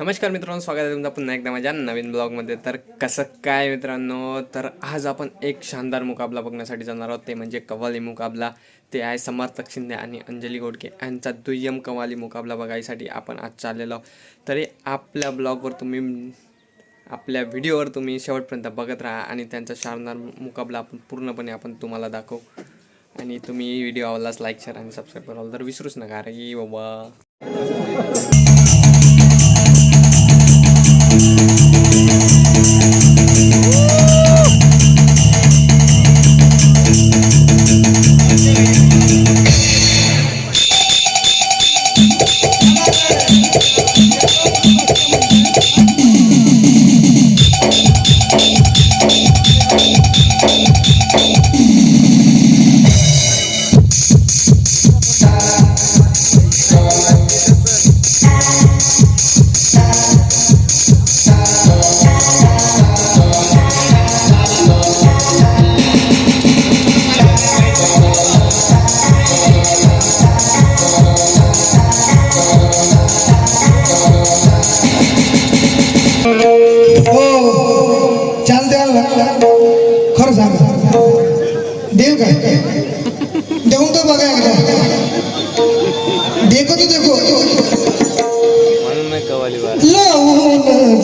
नमस्कार मित्रांनो स्वागत आहे तुमचं पुन्हा एकदा माझ्या नवीन ब्लॉगमध्ये. तर कसं काय मित्रांनो तर आज आपण एक शानदार मुकाबला बघण्यासाठी जाणार आहोत. ते म्हणजे कव्वाली मुकाबला. ते आहे समर्थक शिंदे आणि अंजली गोडके यांचा दुय्यम कव्वाली मुकाबला बघायसाठी आपण आज चाललेलो आहोत. तरी आपल्या ब्लॉगवर तुम्ही आपल्या व्हिडिओवर तुम्ही शेवटपर्यंत बघत राहा आणि त्यांचा शानदार मुकाबला आपण पूर्णपणे आपण तुम्हाला दाखवू. आणि तुम्ही व्हिडिओ आवडलाच लाईक शेअर आणि सबस्क्राईब कराल तर विसरूच नका. अरे बाबा.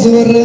se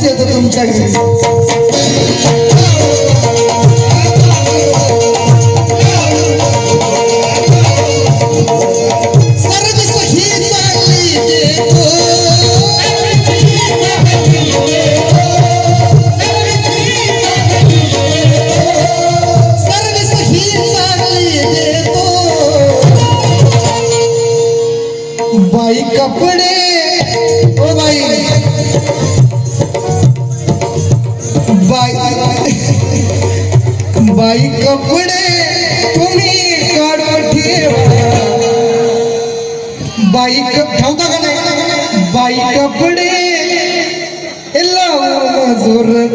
येतो तुमच्या Азурный.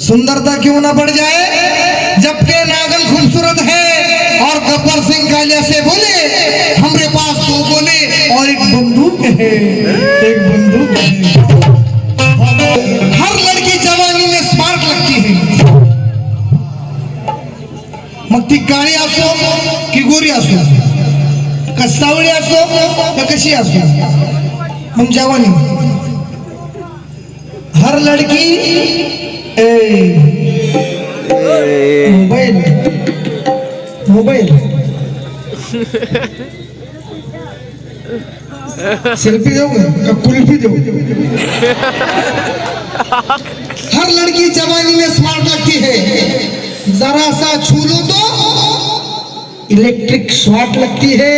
सुंदरता क्यों ना बढ़ जाए? जबकि नागल खूबसूरत है और गब्बर सिंह कालिया से बोले, हमरे पास दो बोले और एक बंदूक है। एक बंदूक है। हर लड़की जवानी में स्मार्ट लगती है। मग ती काळी असो की गोरी असो का सावळी असो का कशी असो मग जवानी। हर लड़की ए, मोबाइल मोबाईल सेल्फी का कुल्फी देऊ हर लड़की जवानी में स्मार्ट लगती है। जरा सा छू लो तो। इलेक्ट्रिक शॉर्ट लगती है।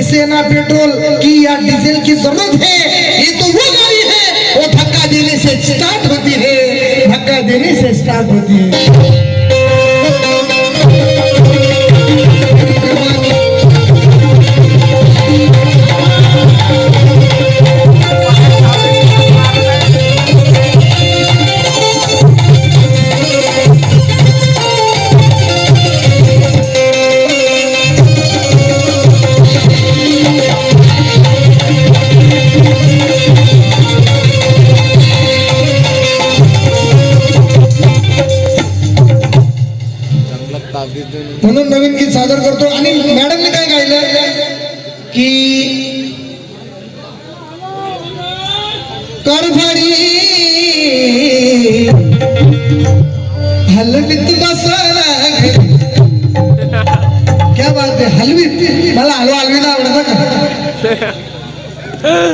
इसे ना पेट्रोल की या डीजल की ज़रूरत है। धक्का देने से स्टार्ट होती है धक्का देने से स्टार्ट होती है।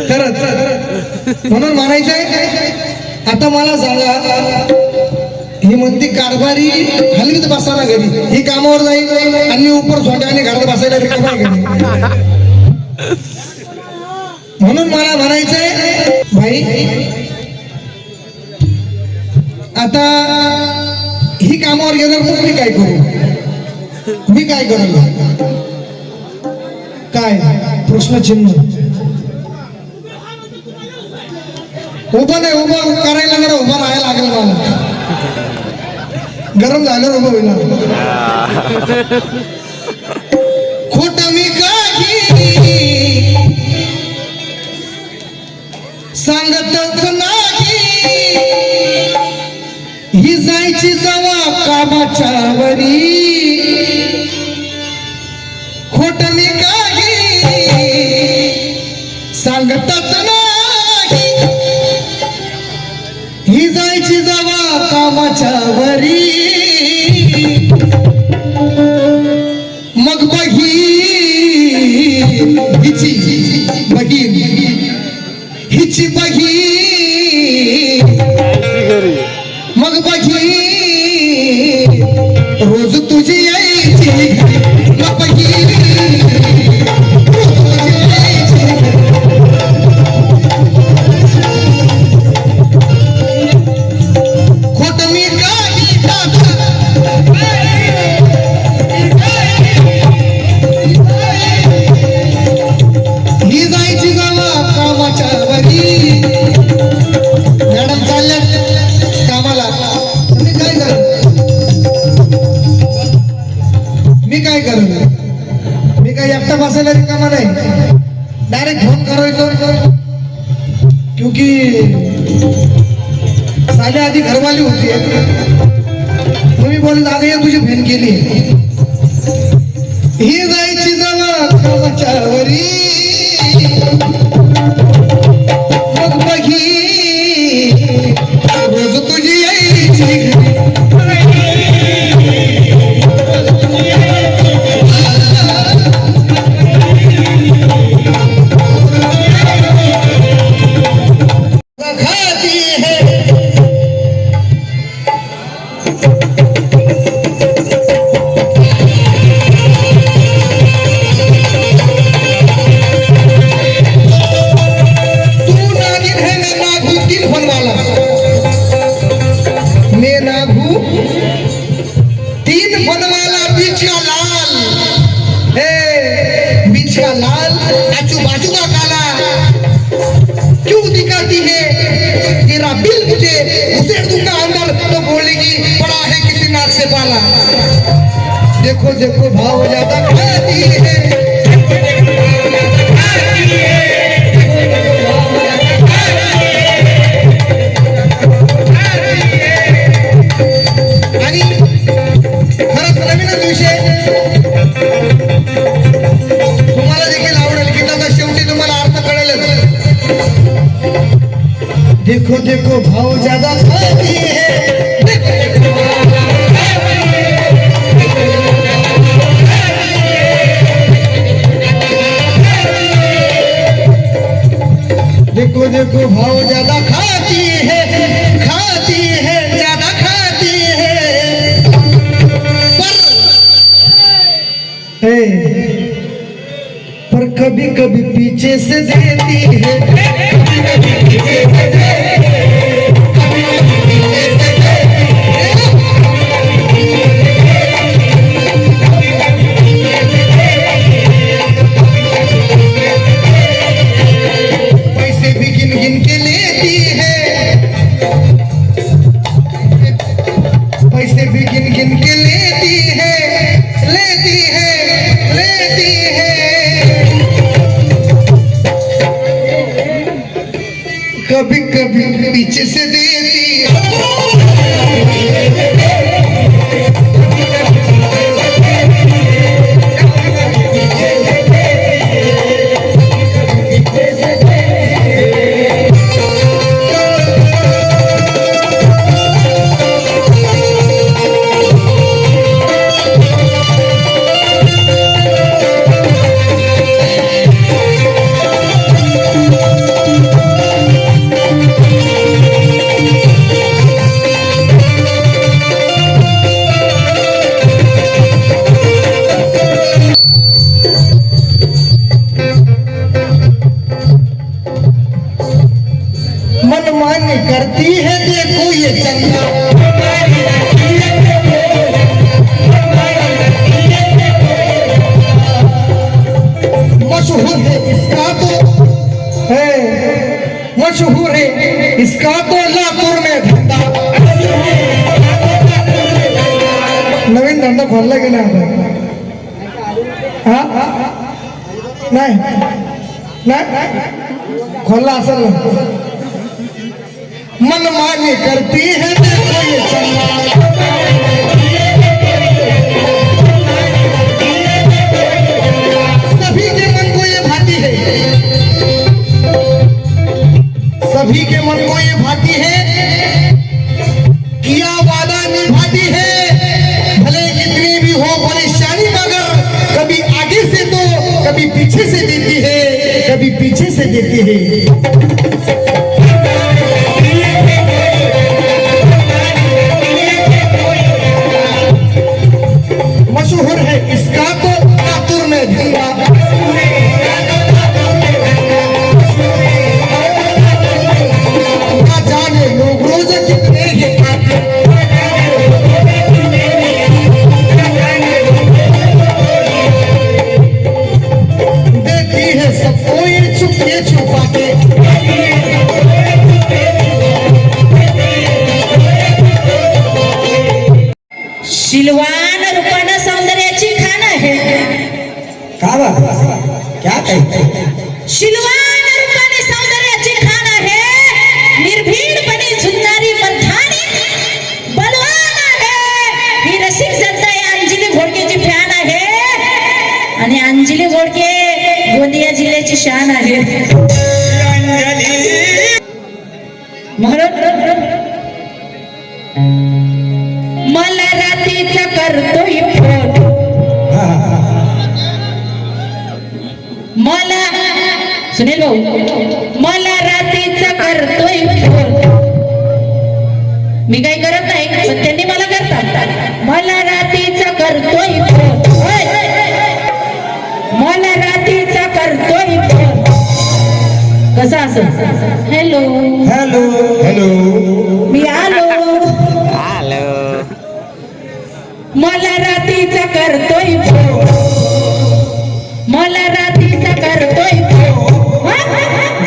खरंच. म्हणून म्हणायचंय आता मला सांगा ही म्हणती कारभारी हलवीत बसायला घरी. ही कामावर जाईल आणि मी उपर सोंड्याने घरात बसायला रिकामा घरी. म्हणून मला म्हणायचंय भाई आता ही कामावर गेल्यावर मग मी काय करू? मी काय करू? काय? प्रश्नचिन्ह उभं नाही उभं करायला जरा उभं राहायला लागेल मला. गरम झालं उभं होईल खोट मी काही सांगतच नाही. ही जायची जवा कामाच्या वरी. पीछा लाल आजू बाजू का काला। क्यों दिखाती है? तेरा बिल मुझे घुसेड़ दूँगा अंदर तो बोलेगी बड़ा है किसी नाक से पाला। देखो देखो, भाव ज़्यादा जाता है। देखो देखो, भाव ज़्यादा खाती है देखो देखो है। देखो देखो भाव ज़्यादा खाती है खाती है, ज़्यादा खाती है पर पर कभी कभी पीछे से देती है que se मनमानी करती है, देखो ये चंदा मशहूर है इसका तो है। मशहूर है इसका तो लातूर में धंधा। नवीन धंदा खोलला की नाही आता? हा नाही नाही खोलला असेल ना मनमानी करती है देखो ये चंदा। रात्रीचा करतोय फोन मला सुनील भाऊ मला रात्रीचा करतोय फोन मी काही करत नाही पण त्यांनी मला करतात. मला रात्रीचा करतोय फोन. मला रात्रीचा करतोय फोन कसा असं? हॅलो. हेलो. हेलो. मी आलो. मला रात्रीचा करतोय मला रात्रीचा करतोय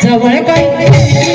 जवळ काय?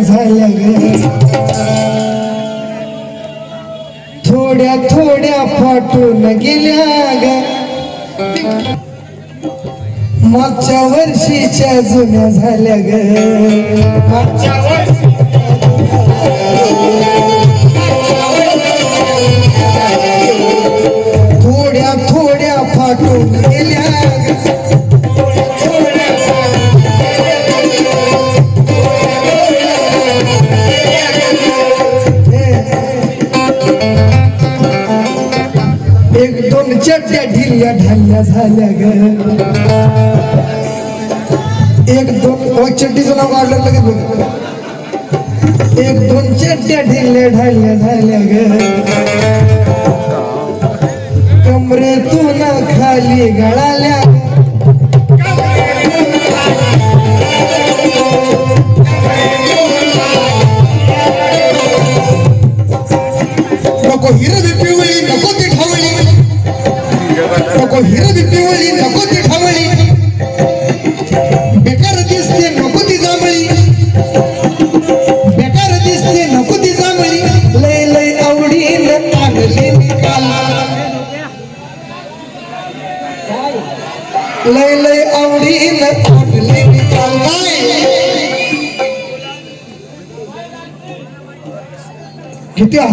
झाल्या ग थोड्या थोड्या फाटून गेल्या ग. मागच्या वर्षीच्या जुन्या झाल्या ग. मागच्या झाल्या ग. एक दोन ओ, चड्डीचं नाव काढलं लगेच बघ एक दोन चड्ड्या ढिल्या ढाल्या झाल्या ग. कमरेतून खाली गळाल्या. नको हिरवी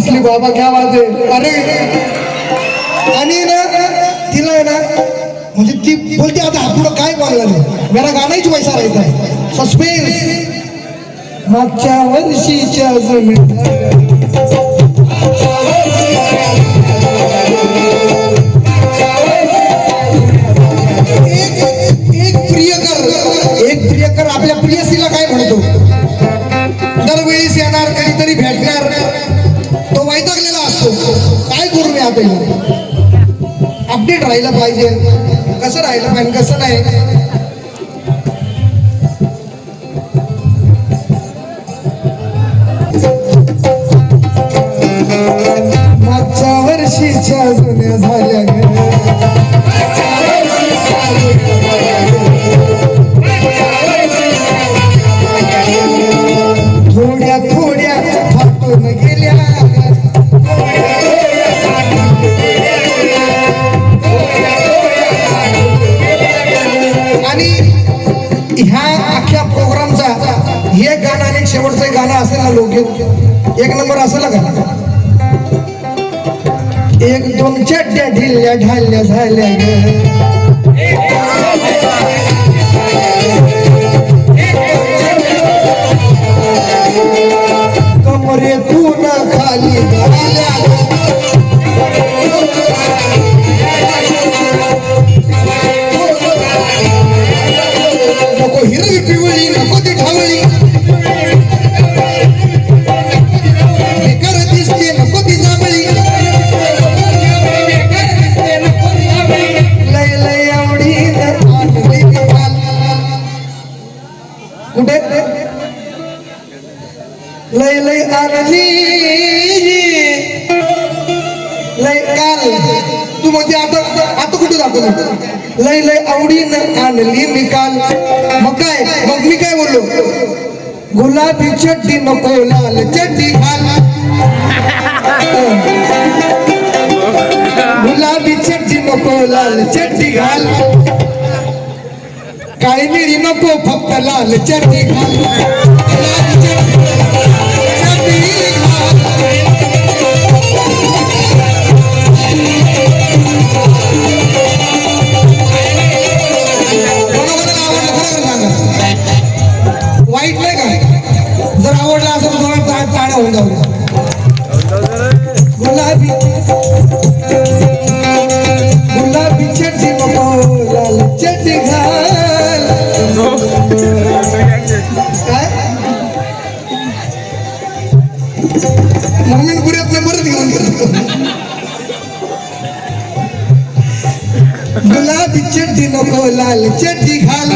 असली बाबा क्या बात आहे अरे. आणि ना तिला आहे ना म्हणजे ती बोलते आता हा पुढं काय बोलणार नाही मेरा गाणाच पैसा राहायचा है सस्पेन्स मागच्या वर्षीच्या जमीन एक प्रियकर. एक प्रियकर आपल्या प्रियसीला अपडेट राहिलं पाहिजे. कसं राहिलं पाहिजे कसं नाही? मागच्या वर्षीच्या जुन्या झाल्या थोड्या थोड्या फाटून गेल्या. एक नंबर असं ना एक दोनच्या ढिल्ल्या झाल्या ग. म्हणली मी काल मग काय? मग मी काय बोललो? गुलाबी चड्डी नको लाल चड्डी घाल. गुलाबी चड्डी नको लाल चड्डी घाल. काळी मिळी नको फक्त लाल चड्डी घाल. गुलाबी गुलाबी चड्डी लाल चड्डी घाल. काय? मम्मी पुऱ्यातलं घेऊन गुलाबी चड्डी नको लाल चड्डी घाल.